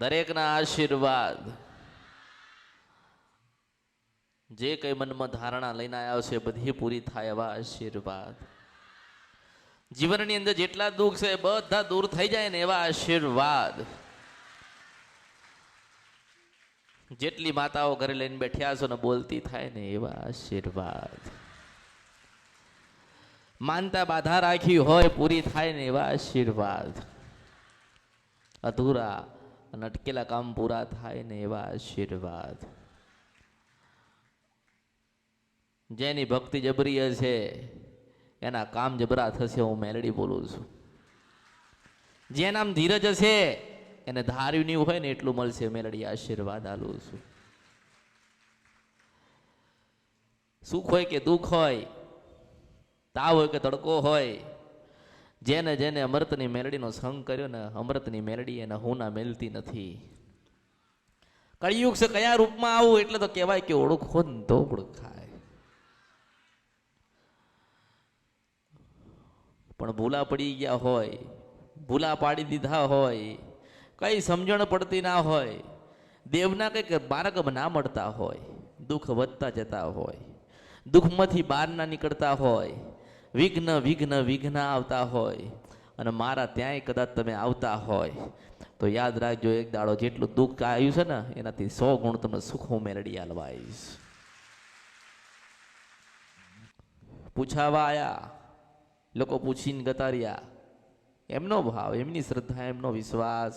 દરેકના આશીર્વાદ. જે કઈ મનમાં ધારણા લઈને આવ્યા છે બધી પૂરી થાય એવા આશીર્વાદ. જીવનની અંદર જેટલા દુઃખ છે બધા દૂર થઈ જાય ને એવા આશીર્વાદ. જેટલી માતાઓ ઘરે લઈને બેઠ્યા છો ને બોલતી થાય ને એવા આશીર્વાદ. માનતા બાધા રાખી હોય પૂરી થાય ને એવા આશીર્વાદ. અધૂરા અને અટકેલા કામ પૂરા થાય ને એવા આશીર્વાદ જેની ભક્તિ જબરી હશે એના કામ જબરા થશે હું મેલડી બોલું છું જેનામ ધીરજ હશે એને ધાર્યું નહીં હોય ને એટલું મળશે મેલડી આશીર્વાદ આલું છું સુખ હોય કે દુઃખ હોય તાવ હોય કે તડકો હોય જેને જેને અમૃતની મેલડીનો સંગ કર્યો ને અમૃતની મેલડી એને હુના મેલતી નથી. કળિયુગ છે, કયા રૂપમાં આવું એટલે તો કહેવાય કે ઓળખો ને તો ઓળખાય પણ ભૂલા પડી ગયા હોય, ભૂલા પાડી દીધા હોય, કઈ સમજણ પડતી ના હોય, દેવના કંઈક માર્ગ ના મળતા હોય, દુઃખ વધતા જતા હોય, દુઃખમાંથી બહાર ના નીકળતા હોય વિઘ્ન વિઘ્ન વિઘ્ન આવતા હોય અને મારા ત્યાંય કદાચ તમે આવતા હોય. તો યાદ રાખજો, એક દાડો જેટલું દુઃખ આવ્યું છે ને, એનાથી સો ગુણ તમને સુખ હું મેળડી આલવાઈશ. પૂછાવા આયા લોકો પૂછીને ગતાર્યા, એમનો ભાવ, એમની શ્રદ્ધા, એમનો વિશ્વાસ?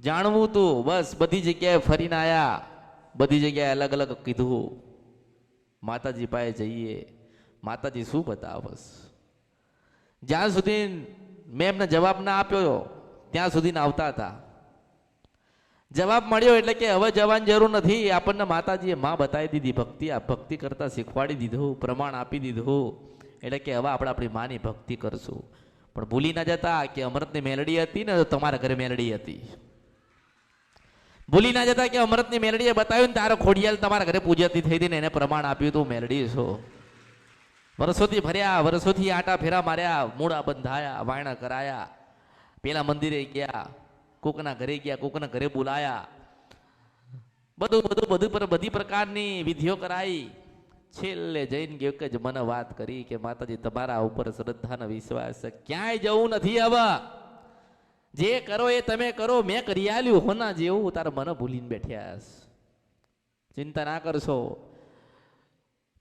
જાણવું તું, બસ, બધી જગ્યાએ ફરીને આયા, બધી જગ્યાએ અલગ અલગ કીધું. માતાજી પાસે જઈએ. માતાજી શું બતાવસ જ્યાં સુધી મેં એમને જવાબ ના આપ્યો ત્યાં સુધી આવતા હતા. જવાબ મળ્યો એટલે કે હવે જવાની જરૂર નથી. આપણને માતાજીએ માં બતાવી દીધી, ભક્તિ આ ભક્તિ કરતાં શીખવાડી દીધું, પ્રમાણ આપી દીધું. એટલે કે હવે આપણે આપણી માની ભક્તિ કરશું. પણ ભૂલી ના જતા કે અમૃતની મેલડી હતી ને, તો તમારા ઘરે મેલડી હતી. ભૂલી ના જતા કે અમૃતની મેલડીએ બતાવ્યું ને, તારો ખોડિયાલ તમારા ઘરે પૂજાતી થઈ હતી ને, એને પ્રમાણ આપ્યું તું મેલડી છો વર્ષોથી ભર્યા વર્ષોથી આટા ફેરા માર્યા મૂળા બંધાયા, વાયણા કરાયા, પેલા મંદિરે ગયા, કોકના ઘરે ગયા, કોકના ઘરે બોલાયા. બધું બધું બધું પર, બધી પ્રકારની વિધિઓ કરાઈ. છેલ્લે જઈને ગયો કે જ મને વાત કરી કે, માતાજી, તમારા ઉપર શ્રદ્ધાનો વિશ્વાસ ક્યાંય જવું નથી હવે. જે કરો એ તમે કરો, મેં કરી આલ્યું. હોના જેવું તારા મને ભૂલીને બેઠ્યા. ચિંતા ના કરશો.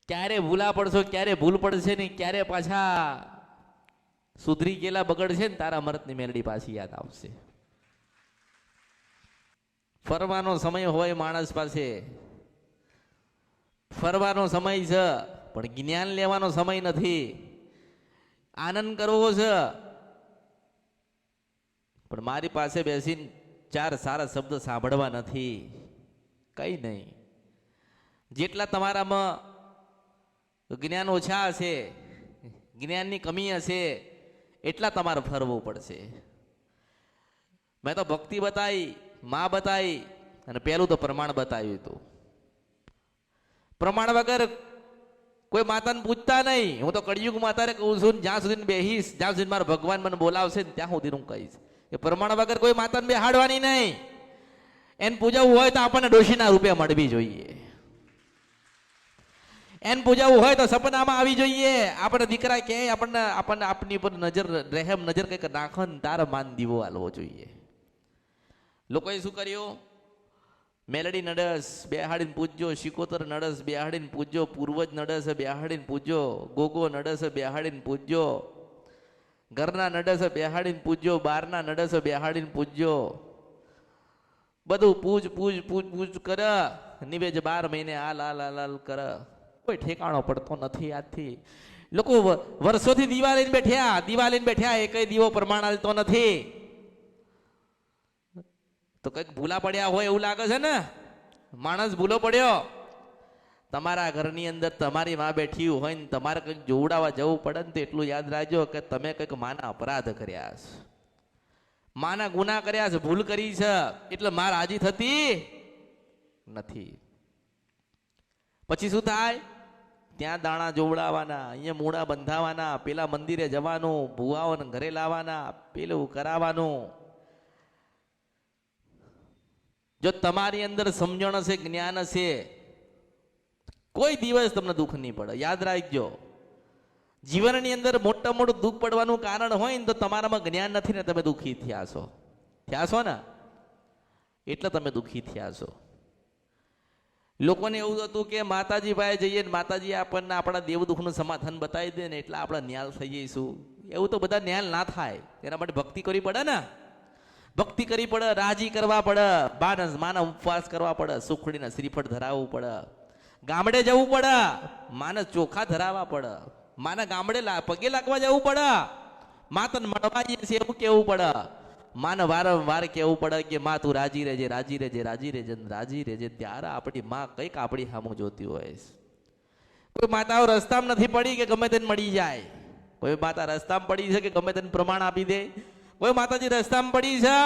ક્યારે ભૂલા પડશો, ક્યારે ભૂલ પડશે નહીં, ક્યારે પાછા સુધરી ગયેલા બગડશે ને, તારા મરતની મેલડી પાછી યાદ આવશે. ફરવાનો સમય હોય માણસ પાસે. ફરવાનો સમય છે, પણ જ્ઞાન લેવાનો સમય નથી. આનંદ કરવો છે. પણ મારી પાસે બેસીને ચાર સારા શબ્દ સાંભળવા નથી. કઈ નહીં. જેટલા તમારામાં જ્ઞાન ઓછા હશે જ્ઞાનની કમી હશે, એટલા તમારે ફરવું પડશે. મેં તો ભક્તિ બતાવી માં બતાવી અને પહેલું તો પ્રમાણ બતાવ્યું હતું. પ્રમાણ વગર કોઈ માતાને પૂછતા નહીં. હું તો કળિયુગ માતાને કહું છું જ્યાં સુધી બેહીશ, જ્યાં સુધી મારા ભગવાન મને બોલાવશે ને, ત્યાં સુધી હું કહીશ કે પ્રમાણ વગર કોઈ માતાને બેહાડવાની નહીં. એને પૂજાવું હોય તો આપણને ડોશીના રૂપે મળવી જોઈએ. એને પૂજાવું હોય તો સપનામાં આવી જોઈએ. આપણે દીકરા ક્યાંય આપણને આપણને આપની પર નજર રહેમ નજર કંઈક નાખો ને તારે માન દીવો આલવો જોઈએ. લોકોએ શું કર્યું? મેલડી નડસ, બેહાડીને પૂજ્યો શિકોતર નડસ, બેહાડીને પૂજ્યો પૂર્વજ નડસ, બેહાડીને પૂજ્યો ગોગો નડસ, બેહાડીને પૂજ્યો ઘરના નડસ, બેહાડીને પૂજ્યો બહારના નડસ, બેહાડીને પૂજ્યો. બધું પૂજ પૂજ પૂજ પૂજ કર. નિવેજ બાર મહિને હાલ હાલ હાલ હાલ કર. કોઈ ઠેકાણો પડતો નથી આજથી લોકો વર્ષોથી દીવા લઈને બેઠ્યા, દીવા લઈને બેઠ્યા કઈ દીવો પ્રમાણ હાલતો નથી. તો કંઈક ભૂલા પડ્યા હોય એવું લાગે છે ને? માણસ ભૂલો પડ્યો. તમારા ઘરની અંદર તમારી માં બેઠી હોય ને તમારે કંઈક જોવડાવવા જવું પડે ને તો એટલું યાદ રાખજો કે તમે કંઈક માના અપરાધ કર્યા છે. માના ગુના કર્યા છે, ભૂલ કરી છે, એટલે માં રાજી થતી નથી. પછી શું થાય? ત્યાં દાણા જોવડાવવાના અહીંયા મૂળા બંધાવાના, પેલા મંદિરે જવાનું, ભુવાઓને ઘરે લાવવાના, પેલું કરાવવાનું. જો તમારી અંદર સમજણ હશે, જ્ઞાન હશે, કોઈ દિવસ તમને દુઃખ નહીં પડે. યાદ રાખજો. જીવનની અંદર મોટા મોટું દુઃખ પડવાનું કારણ હોય ને તો તમારામાં જ્ઞાન નથી ને તમે દુઃખી થયા છો. થયા છો ને? એટલે તમે દુઃખી થયા છો. લોકોને એવું હતું કે માતાજી પાસે જઈએ ને માતાજી આપણને આપણા દેવ દુઃખનું સમાધાન બતાવી દે ને એટલે આપણે ન્યાલ થઈ જઈશું. એવું તો બધા ન્યાલ ના થાય. તેના માટે ભક્તિ કરવી પડે ને. ભક્તિ કરવી પડે, રાજી કરવા પડે માનસ માના ઉપવાસ કરવા પડે, સુખડીને શ્રીફળ ધરાવવું પડે. ગામડે જવું પડે માનસ ચોખા ધરાવવા પડે. માના ગામડે પગે લાગવા જવું પડે. માતન મળવા જઈએ છીએ એવું કેવું પડે. માને વારંવાર કેવું પડે કે માં, તું રાજી રહેજે રાજી રહેજે રાજી રહેજે રાજી રહેજે, ત્યારે આપણી માં કંઈક આપણી સામું જોતી હોય કોઈ માતાઓ રસ્તામાં નથી પડી કે ગમે તેને મળી જાય. કોઈ માતા રસ્તામાં પડી છે કે ગમે તેને પ્રમાણ આપી દે. કોઈ માતાજી રસ્તામાં પડી છે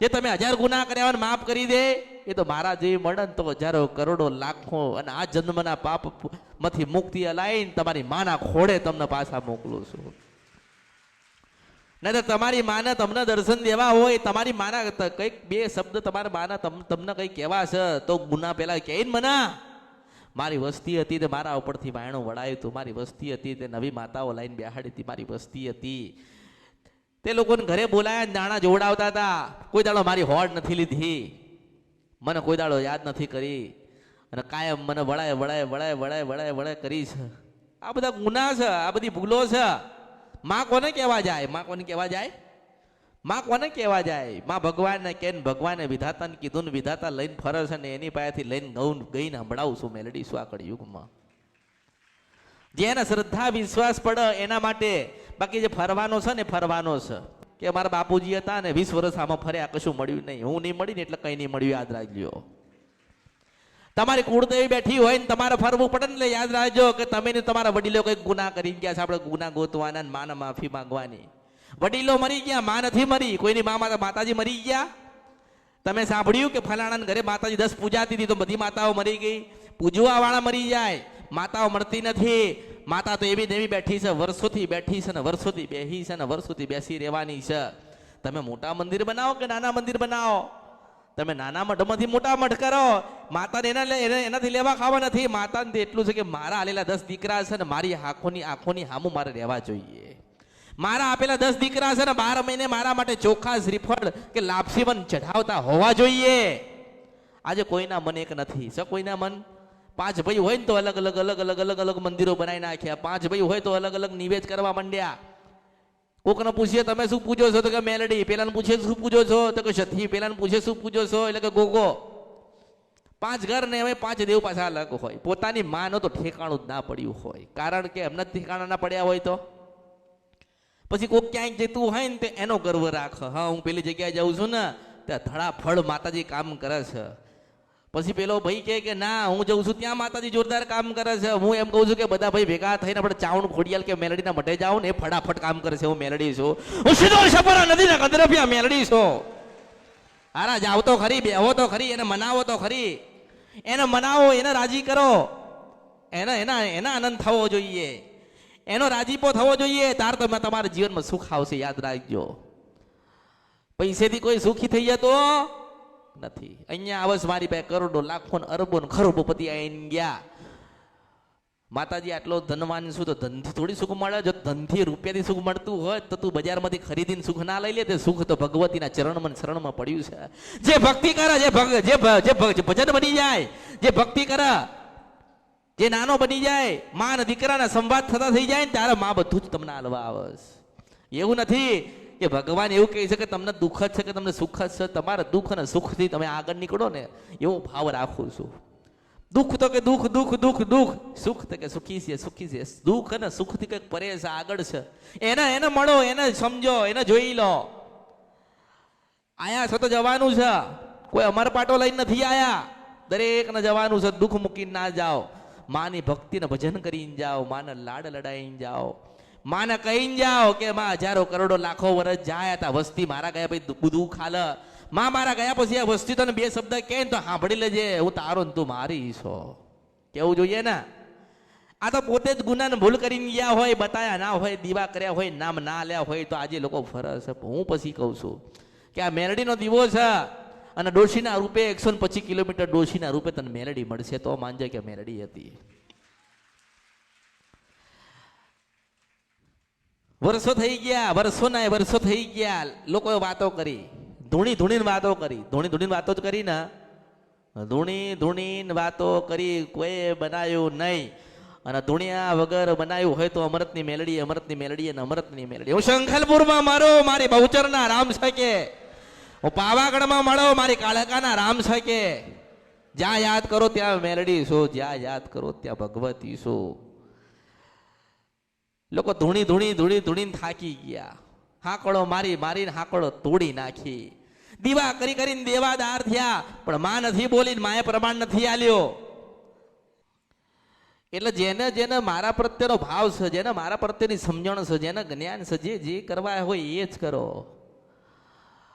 જે તમે હજાર ગુના કર્યા હોય માફ કરી દે. એ તો મારા જેવી મળે ને તો હજારો કરોડો લાખો અને આ જન્મના પાપમાંથી મુક્તિ અલાઈને તમારી માના ખોડે તમને પાછા મોકલું છું. નહીં તો તમારી માને તમને દર્શન દેવા હોય, તમારી માના કંઈક બે શબ્દ તમારા માના તમને કંઈ કહેવા છે, તો ગુના પેલા કહે મના. મારી વસ્તી હતી તે મારા ઉપરથી વાયણું વળાયું હતું મારી વસ્તી હતી તે નવી માતાઓ લાઈન બેહાડી હતી, મારી વસ્તી હતી. તે લોકોને ઘરે બોલાયા નાણાં જોડાવતા હતા. કોઈ દાડો મારી હોડ નથી લીધી. મને કોઈ દાડો યાદ નથી કરી. અને કાયમ મને વળાય વળાય વળાય વળાય વળાય વળાય કરી છે. આ બધા ગુના છે, આ બધી ભૂલો છે. માં કોને કહેવા જાય? માં કોને કહેવા જાય? માં કોને કહેવા જાય? માં ભગવાનને કે ભગવાને વિધાતાને કીધું ને વિધાતા લઈને ફરે છે ને એની પાસેથી લઈને ગઉં ગઈને સંભળાવું છું મેલડી આ યુગમાં. જેને શ્રદ્ધા, વિશ્વાસ પડે એના માટે બાકી જે ફરવાનો છે ને ફરવાનો છે. કે મારા બાપુજી હતા ને વીસ વર્ષ આમાં ફર્યા, કશું મળ્યું નહીં. હું નહીં મળી ને એટલે કંઈ નહીં મળ્યું, યાદ રાખજો. તમારી કુળદેવી બેઠી હોય ને તમારે ફરવું પડે ને યાદ રાખજો કે તમે ને તમારા વડીલો કંઈક ગુના કરી ગયા છે, આપણે ગુના ગોતવાના ને માના માફી માંગવાની. વડીલો મરી ગયા, માં નથી મરી, કોઈની મા માતા માતાજી મરી ગયા? તમે સાંભળ્યું કે ફલાણા ઘરે માતાજી દસ પૂજાતી હતી તો બધી માતાઓ મરી ગઈ? પૂજવા વાળા મરી જાય, માતાઓ મળતી નથી. માતા તો એવી દેવી બેઠી છે, વર્ષોથી બેઠી છે ને વર્ષોથી બેહી છે ને વર્ષોથી બેસી રહેવાની છે. તમે મોટા મંદિર બનાવો કે નાના મંદિર બનાવો? તમે નાના મઢમાંથી મોટા મઠ કરો. માતાને એના એનાથી લેવા ખાવા નથી. માતાને એટલું છે કે મારા આલેલા દસ દીકરા છે ને મારી આંખોની આંખોની હામું મારે રહેવા જોઈએ. મારા આપેલા દસ દીકરા છે ને બાર મહિને મારા માટે ચોખા શ્રીફળ કે લાપસીવન ચઢાવતા હોવા જોઈએ. આજે કોઈના મન એક નથી. છે કોઈના મન? પાંચ ભાઈ હોય ને તો અલગ અલગ અલગ અલગ અલગ અલગ મંદિરો બનાવી નાખ્યા. પાંચ ભાઈ હોય તો અલગ અલગ નિવેદ કરવા માંડ્યા. કોકને પૂછીએ, તમે શું પૂજો છો? તો કે, મેલડી. પેલાને પૂછે શું પૂજો છો? તો કે સથી પેલાને પૂછે શું પૂજો છો? એટલે કે, ગોગો. પાંચ ઘર ને હવે પાંચ દેવ પાછા અલગ હોય. પોતાની માનો તો ઠેકાણું જ ના પડ્યું હોય. કારણ કે એમને ઠેકાણા ના પડ્યા હોય તો. પછી કોક ક્યાંય જતું હોય ને તે એનો ગર્વ રાખ. હા, હું પેલી જગ્યાએ જાઉં છું ને, ત્યાં ધડાફળ માતાજી કામ કરે છે. પછી પેલો ભાઈ કહે કે, ના, હું જઉં છું ત્યાં માતાજી જોરદાર કામ કરે છે. હું એમ કહું છું કે, બધા ભાઈ ભેગા થઈને આપણે ચાવણ ખોડિયાલ કે મેલડીના મઢે જાઉં ને ફટાફટ કામ કરે છે. હું મેલડી છું. હું સીધો સપરા નદીના કંદરફિયા મેલડી છું. હારા જાવ તો ખરી, બેહો તો ખરી, એને મનાવો તો ખરી. એને મનાવો, એને રાજી કરો. એના એના એના આનંદ થવો જોઈએ. એનો રાજીપો થવો જોઈએ. તાર તમે તમારા જીવનમાં સુખ આવશે, યાદ રાખજો. પૈસેથી કોઈ સુખી થઈ જતો? નથી. અહીંયા આવસ મારી પાસે કરોડો લાખો ને અરબો ને ખરબોપતિ આવીને ગયા. માતાજી, આટલો ધનવાન શું તો ધનથી થોડી સુખ મળે. જો ધનથી રૂપિયાથી સુખ મળતું હોય તો તું બજારમાંથી ખરીદીને સુખ ના લઈ લે. તે સુખ તો ભગવતીના ચરણમાં શરણમાં પડ્યું છે. જે ભક્તિ કરે, જે ભગ, જે જે ભજન બની જાય, જે ભક્તિ કરે, જે નાનો બની જાય, માં અને દીકરાના સંવાદ થતા થઈ જાય ને ત્યારે માં બધું જ તમને હાલવા આવે એવું નથી. કે ભગવાન એવું કહે છે કે તમને દુઃખ જ છે કે તમને સુખ જ છે? તમારા દુઃખ અને સુખથી તમે આગળ નીકળો ને, એવો ભાવ રાખું છું. દુઃખ તો કે દુઃખ દુઃખ દુઃખ દુઃખ. સુખ તો કે સુખી છે સુખી છે. દુઃખ અને સુખથી કંઈક પરે છે, આગળ છે. એને એને મળો, એને સમજો, એને જોઈ લો. આયા છો તો જવાનું છે. કોઈ અમર પાટો લઈને નથી આયા. દરેકને જવાનું છે. દુઃખ મૂકીને ના જાઓ. માની ભક્તિને ભજન કરીને જાઓ. માને લાડ લડાઈને જાઓ. માને કહીને જાઓ કે માં હજારો કરોડો લાખો વર્ષ જાય તા, વસ્તી મારા ગયા પછી બધું ખાલ. માં મારા ગયા પછી આ વસ્તી તને બે શબ્દ કહે તો સાંભળી લેજે, હું તારો ને તું મારી છો. કેવું જોઈએ ને? આ તો પોતે જ ગુનાને ભૂલ કરીને ગયા હોય, બતાયા ના હોય, દીવા કર્યા હોય, નામ ના લ્યા હોય તો આજે લોકો ફરસ હું પછી કહું છું કે આ મેરડીનો દીવો છે અને ડોશીના રૂપે એકસો પચીસ કિલોમીટર ડોશીના રૂપે તને મેરડી મળશે, તો માનજે કે મેરડી હતી. વર્ષો થઈ ગયા વર્ષોના એ વર્ષો થઈ ગયા. લોકોએ વાતો કરી. ધૂણી ધૂણીને વાતો કરી. ધૂણી ધૂણીને વાતો જ કરી ને? ધૂણી ધૂણીને વાતો કરી. કોઈ બનાવ્યું નહીં. અને ધૂણિયા વગર બનાવ્યું હોય તો અમૃતની મેલડી અમૃતની મેલડી અને અમૃતની મેલડી. હું શંખલપુરમાં મારો, મારી બહુચરના રામ શકે હું પાવાગઢમાં મળો, મારી કાળકાના રામ શકે જ્યાં યાદ કરો ત્યાં મેલડી શું જ્યાં યાદ કરો ત્યાં ભગવતી છો. લોકો ધૂણી ધૂણી ધૂણી, ધૂણીને થાકી ગયા. હાકડો મારી, મારીને હાકડો તોડી નાખી. દીવા કરી, કરીને દેવાદાર થયા, પણ માં નથી બોલીને માએ પ્રમાણ નથી આલ્યો. એટલે જેને જેને મારા પ્રત્યેનો ભાવ છે, જેને મારા પ્રત્યેની સમજણ છે, જેને જ્ઞાન છે, જે જે કરવા હોય એ જ કરો.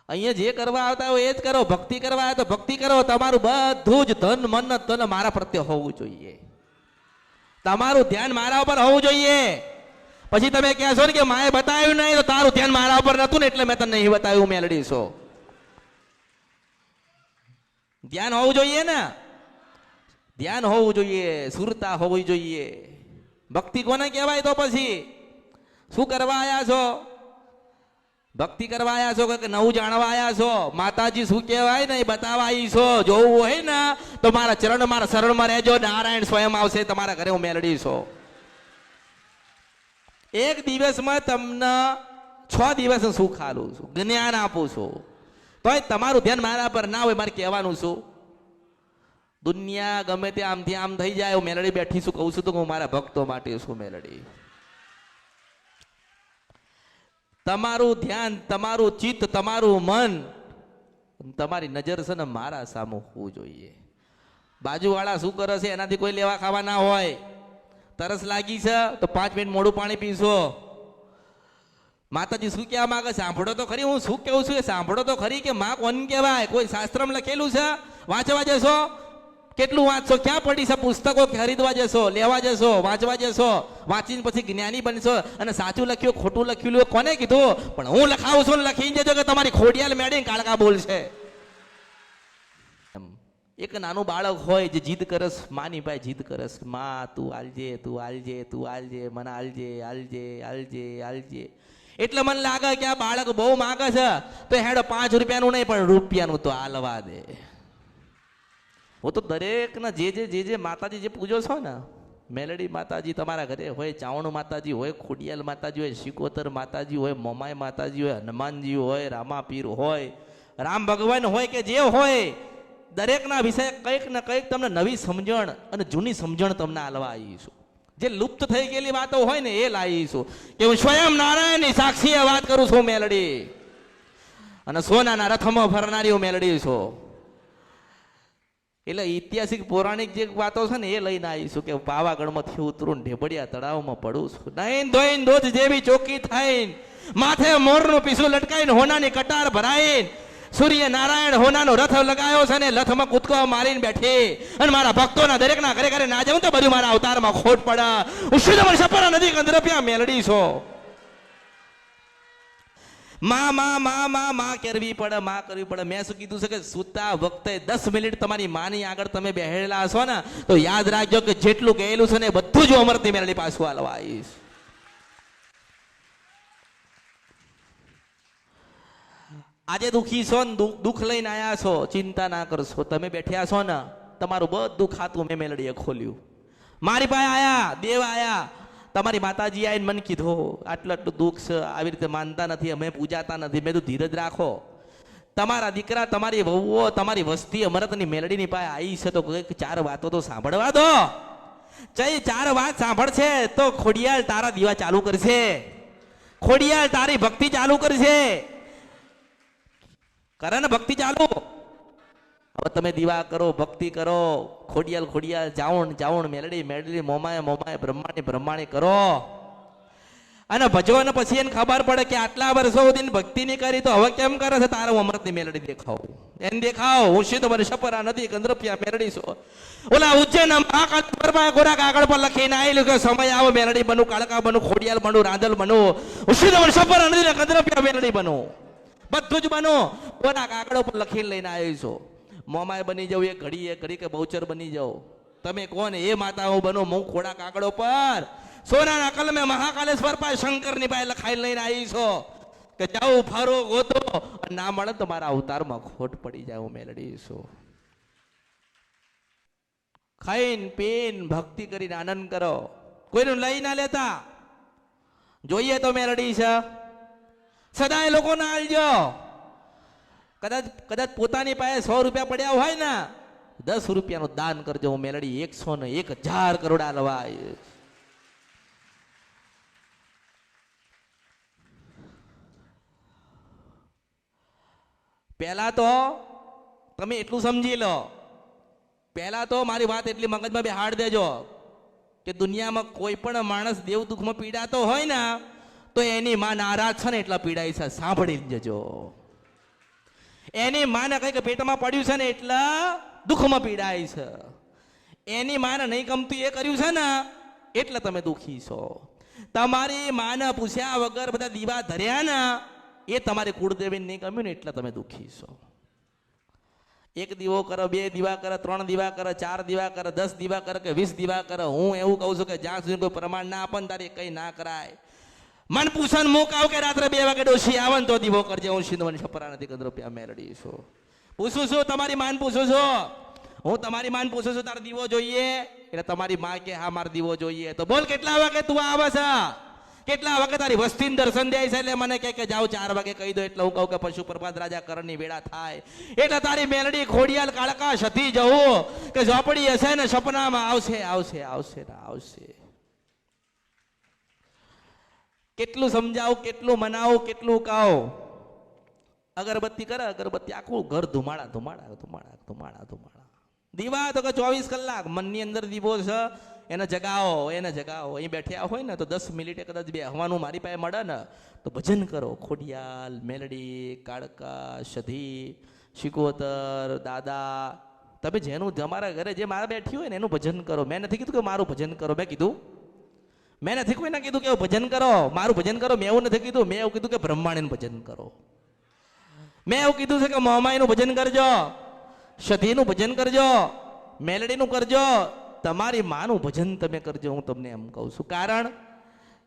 અહીંયા જે કરવા આવતા હોય એ જ કરો, ભક્તિ કરવા આવે તો ભક્તિ કરો. તમારું બધું જ ધન, મન તન મારા પ્રત્યે હોવું જોઈએ. તમારું ધ્યાન મારા ઉપર હોવું જોઈએ. પછી તમે કહેશો ને કે માએ બતાવ્યું નહીં, તો તારું ધ્યાન મારા ઉપર નતું ને એટલે મેં તને નહીં બતાવ્યું, મેલડી છો. ધ્યાન હોવું જોઈએ ને. ધ્યાન હોવું જોઈએ, સુરતા હોવી જોઈએ. ભક્તિ કોને કહેવાય તો પછી? શું કરવા આવ્યા છો? ભક્તિ કરવા આવ્યા છો કે નવું જાણવા આવ્યા છો? માતાજી શું કહેવાય ને, એ બતાવવા આવી છો? જોવું હોય ને, તો મારા ચરણ મારા શરણમાં રહેજો. નારાયણ સ્વયં આવશે, તમારા ઘરે હું મેળડી છો. એક દિવસમાં તમને છ દિવસ સુખ આલું છું. જ્ઞાન આપું છું. તોય તમારું ધ્યાન મારા પર ના હોય, મારે કહેવાનું શું? દુનિયા ગમે તે આમથી આમ થઈ જાય, હું મેલડી બેઠી છું, કહું છું તો હું મારા ભક્તો માટે છું મેલડી. તમારું ધ્યાન, તમારું ચિત્ત, તમારું મન, તમારી નજર છે ને મારા સામું હોવું જોઈએ. બાજુવાળા શું કરે છે? એનાથી કોઈ લેવા ખાવા ના હોય. તરસ લાગી છે, તો પાંચ મિનિટ મોડું પાણી પીશો. માતાજી શું કહેવા માંગે સાંભળો તો ખરી, હું શું કેવું છું એ સાંભળો તો ખરી કે માં કોણ કહેવાય? કોઈ શાસ્ત્રમાં લખેલું છે? વાંચવા જશો? કેટલું વાંચશો? ક્યાં પડી છે પુસ્તકો ખરીદવા જશો? લેવા જશો? વાંચવા જશો? વાંચીને પછી જ્ઞાની બનશો? અને સાચું લખ્યું, ખોટું લખ્યું કોને કીધું? પણ હું લખાવું છું લખીને જજો કે તમારી ખોડિયાલ મેળીને કાળકા બોલશે. એક નાનું બાળક હોય જે જીદ કરસ માની ભાઈ જીદ કરસ, માં, તું આલજે તું આલજે તું આલજે, મને આલજે આલજે આલજે આલજે. એટલે મને લાગે કે આ બાળક બહુ માગે છે, તો હેડો પાંચ રૂપિયાનું નહીં, પણ રૂપિયાનું તો આલવા દે. હું તો દરેકના જે જે જે જે માતાજી જે પૂજો છો ને, મેલડી માતાજી તમારા ઘરે હોય, ચાવણ માતાજી હોય, ખોડિયાલ માતાજી હોય, શિકોતર માતાજી હોય, મોમાઈ માતાજી હોય, હનુમાનજી હોય, રામાપીર હોય, રામ ભગવાન હોય કે જે હોય દરેકના વિષય કંઈક ને કંઈક તમને નવી સમજણ અને જૂની સમજણ તમને આલવા આવીશું જે લુપ્ત થઈ ગયેલી વાતો હોય ને એ લાવીશું કે હું સ્વયં નારાયણની સાક્ષીએ વાત કરું છું મેલડી. અને સોનાના રથમાં ફરનારી મેલડી છું. એટલે ઐતિહાસિક પૌરાણિક જે વાતો છે ને એ લઈને આવીશું કે પાવાગઢમાંથી ઉતરું ઢેબડિયા તળાવમાં પડું છું. નહીં ધોઈને દોધ જેવી ચોકી થઈને. માથે મોરનું પીસું લટકાઈને હોનાની કટાર ભરાઈને. સૂર્ય નારાયણ હોનાનો રથ લગાયો છે ને લથમાં કૂદકો મારીને બેઠી. અને મારા ભક્તોના દરેકના ઘરે ઘરે ના જાઉં તો બધું મારા અવતારમાં ખોટ પડે. હું શું તમારી સપરા નદી કંદરપિયા મેલડી છો. માં માં માં માં માં કરવી પડે, માં કરવી પડે. મેં શું કીધું છે કે સૂતા વખતે દસ મિનિટ તમારી માની આગળ તમે બેહેલા છો ને, તો યાદ રાખજો કે જેટલું કહેલું છે ને બધું જ અમરતી મેળવી પાછું હાલવા આવીશ. આજે દુખી છો ને દુઃખ લઈને આયા છો, ચિંતા ના કરશો તમે બેઠ્યા છો ને, તમારું બધું ખાતું મેં મેલડીએ ખોલ્યું. મારી પાસે આયા, દેવ આયા. તમારી માતાજી આવીને મને કીધું, આટલું આટલું દુઃખ છે, આવી રીતે માનતા નથી, અમે પૂજાતા નથી, મેં તો ધીરજ રાખો. તમારા દીકરા, તમારી વહુઓ, તમારી વસ્તી અમરતની મેલડીની પાસે આવી છે, તો કંઈક ચાર વાતો તો સાંભળવા દો. ચઈ ચાર વાત સાંભળશે, તો ખોડિયાલ તારા દીવા ચાલુ કરશે. ખોડિયાલ તારી ભક્તિ ચાલુ કરશે. કરે ને ભક્તિ ચાલુ. હવે તમે દીવા કરો, ભક્તિ કરો, ખોડિયાલ ખોડિયાલ જાવણ જાવણ મેલડી મેલડી મોમાએ મોમાએ બ્રહ્માણી બ્રહ્માણી કરો. અને ભજો અને પછી એને ખબર પડે કે આટલા વર્ષો સુધી ભક્તિ નહીં કરી, તો હવે કેમ કરે છે? તારે અમૃતની મેલડી દેખાવ. એને દેખાવ, હું શી તમારે સપરા નથી કંદ્રપિયા મેલડી છો? ઓલા ઉજ્જૈન મહાકાળ પરમાં ગોરા કાગળ પર લખીને આવેલું કે સમય આવો, મેલડી બનું, કાળકા બનું, ખોડિયાલ બનું રાંદલ બનું. હું શીત મને સપરા નથી કંદ્રપિયા મેલડી બનું? બધું જ બનો કોના કાગળો પર લખીને લઈને આવ્યો છો? મોમાય બની જાવ એ ઘડી એ ઘડી કે બહુચર બની જાઓ. તમે કોણ એ માતાઓ બનો હું ખોડા કાગળો પર. સોનાના કલમે મહાકાલેશ્વર પાસે શંકરની પાસે લખાઈને લઈને આવી છો. કે જાઓ, ફરો, ગોતો. ના મળે તો મારા અવતારમાં ખોટ પડી જાય, હું મેળડી છું. ખાઈને પીને ભક્તિ કરીને આનંદ કરો. કોઈનું લઈ ના લેતા? જોઈએ તો મેળડી છે. સદાય લોકોને આલજો. કદાચ કદાચ પોતાની પાસે સો રૂપિયા પડ્યા હોય ને, દસ રૂપિયાનું દાન કરજો. હું મેલડી એકસો ને એક હજાર કરોડ લવાય. પહેલા તો તમે એટલું સમજી લો. પહેલા તો મારી વાત એટલી મગજમાં બેહાડ દેજો કે દુનિયામાં કોઈ પણ માણસ દેવ દુઃખમાં પીડાતો હોય ને તો એની માં નારાજ છે ને એટલા પીડાય છે. સાંભળી જજો એની માને કંઈક પેટમાં પડ્યું છે ને એટલા દુઃખમાં પીડાય છે. એની માને નહીં ગમતું એ કર્યું છે ને એટલે તમે દુઃખી છો. તમારી માને પૂછ્યા વગર બધા દીવા ધર્યા ને એ તમારી કુળદેવીને નહીં ગમ્યું ને એટલે તમે દુઃખી છો. એક દીવો કરો, બે દીવા કરે, ત્રણ દીવા કરે, ચાર દીવા કરે, દસ દીવા કરે કે વીસ દીવા કરે. હું એવું કહું છું કે જ્યાં સુધી કોઈ પ્રમાણ ના આપે તારે કંઈ ના કરાય. મન પૂછન મુક આવ કે રાત્રે બે વાગે ડોશી આવે તો દીવો કરજે હું સિંધવાની છપરા નથી કદ રૂપિયા મેળડી છું. પૂછું છું, તમારી માન પૂછું છું? હું તમારી માન પૂછું છું, તારે દીવો જોઈએ? એટલે તમારી માં કે, હા, મારે દીવો જોઈએ. તો બોલ, કેટલા વાગે તું આવે છે? કેટલા વાગે તારી વસ્તીને દર્શન દે છે? એટલે મને કે, જાઓ, ચાર વાગે કહી દો. એટલે હું કહું કે પશુ પ્રભાત રાજા કરણની વેળા થાય. એટલે તારી મેલડી ખોડિયાલ કાળકા સતી જવું કે ઝોપડી હશે ને સપનામાં આવશે આવશે આવશે ને આવશે. કેટલું સમજાવો, કેટલું મનાવો, કેટલું કહો અગરબત્તી કરે, અગરબત્તી આખું ઘર ધુમાડા ધુમાડા ધુમાડા ધુમાડા ધુમાડા. દીવા તો કે ચોવીસ કલાક, મનની અંદર દીવો છે, એને જગાવો એને જગાવો. અહીં બેઠ્યા હોય ને તો દસ મિનિટે કદાચ બે હવાનું મારી પાસે મળે ને, તો ભજન કરો. ખોડિયાલ, મેલડી, કાળકા, સધી, શિકોતર, દાદા. તમે જેનું તમારા ઘરે જે મારા બેઠી હોય ને એનું ભજન કરો. મેં નથી કીધું કે મારું ભજન કરો. મેં કીધું મેં નથી કોઈને કીધું કે ભજન કરો, મારું ભજન કરો, મેં એવું નથી કીધું. મેં એવું કીધું કે બ્રહ્માંડનું ભજન કરો. મેં એવું કીધું છે કે મોમાઈનું ભજન કરજો સતીનું ભજન કરજો, મેલડીનું કરજો, તમારી માનું ભજન તમે કરજો, હું તમને એમ કહું છું. કારણ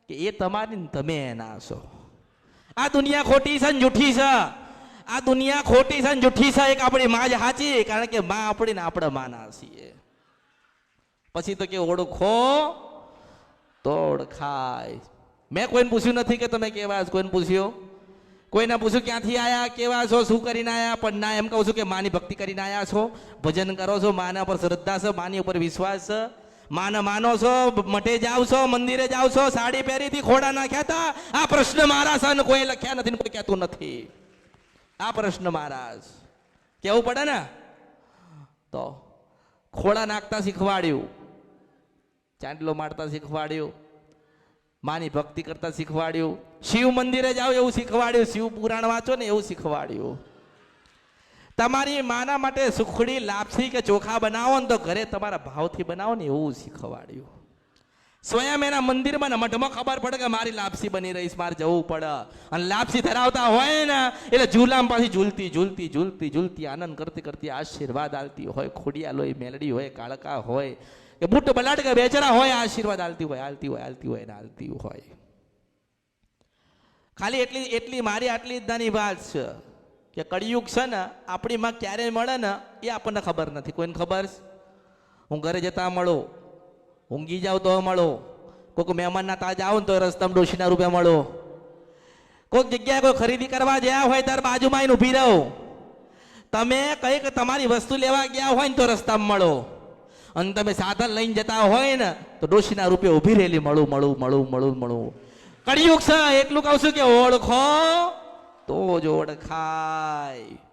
કે એ તમારી તમે એના છો. આ દુનિયા ખોટી છે ને જૂઠી છે. આ દુનિયા ખોટી છે ને જૂઠી છે, એક આપણી માં જ સાચી, કારણ કે માં આપણી ને આપણે માના છીએ. પછી તો કે ઓળખો તો ખાય. મેં કોઈને પૂછ્યું નથી કે તમે કેવા છો? કોઈને પૂછ્યું? કોઈને પૂછ્યું ક્યાંથી આયા, કેવા છો, શું કરીને આયા? પણ ના, એમ કહું છું કે માની ભક્તિ કરીને આયા છો. ભજન કરો છો, માના પર શ્રદ્ધા છે, માની ઉપર વિશ્વાસ છે. માને માનો છો મઠે જાવ છો, મંદિરે જાવ છો, સાડી પહેરીથી ખોડા નાખ્યા હતા આ પ્રશ્ન મારા છે ને કોઈ લખ્યા નથી કોઈ કહેતું નથી. આ પ્રશ્ન મારા છે. કેવું પડે ને? તો ખોડા નાખતા શીખવાડ્યું. ચાંદલો મારતા શીખવાડ્યું, માની ભક્તિ કરતા શીખવાડ્યું, શિવ મંદિરે જાઓ એવું શીખવાડ્યું, શિવ પુરાણ વાંચો ને એવું શીખવાડ્યું. તમારી માના માટે સુખડી, લાપસી કે ચોખા બનાવો ને તો ઘરે તમારા ભાવથી બનાવો ને એવું શીખવાડ્યું. સ્વયં એના મંદિરમાં ને મઠમાં ખબર પડે કે મારી લાપસી બની રહીશ મારે જવું પડે. અને લાપસી ધરાવતા હોય ને, એટલે ઝૂલામ પાછી ઝૂલતી ઝૂલતી ઝૂલતી ઝૂલતી આનંદ કરતી કરતી આશીર્વાદ આલતી હોય ખોડિયા લોહી મેલડી હોય, કાળકા હોય કે બુટ બલાટ કે બેચરા હોય, આશીર્વાદ આલતી હોય આલતી હોય આલતી હોય ને હોય. ખાલી એટલી એટલી મારી આટલી જ નાની વાત છે કે કળિયુગ છે ને, આપણી માં ક્યારે મળે ને, એ આપણને ખબર નથી. કોઈને ખબર છે? હું ઘરે જતા મળો ઊંઘી જાઉં તો મળો. કોઈક મહેમાનના તાજ આવો ને તો રસ્તામાં ડોશીના રૂપે મળો. કોઈક જગ્યાએ કોઈ ખરીદી કરવા ગયા હોય ત્યારે બાજુમાં ઊભી રહો. તમે કંઈક તમારી વસ્તુ લેવા ગયા હોય ને, તો રસ્તામાં મળો. અને તમે સાધન લઈને જતા હોય ને, તો ડોશીના રૂપે ઊભી રહેલી, મળું મળું મળું મળું મળું. કળિયુગ છે, એટલું કહું છું કે ઓળખો, તો જ ઓળખાય.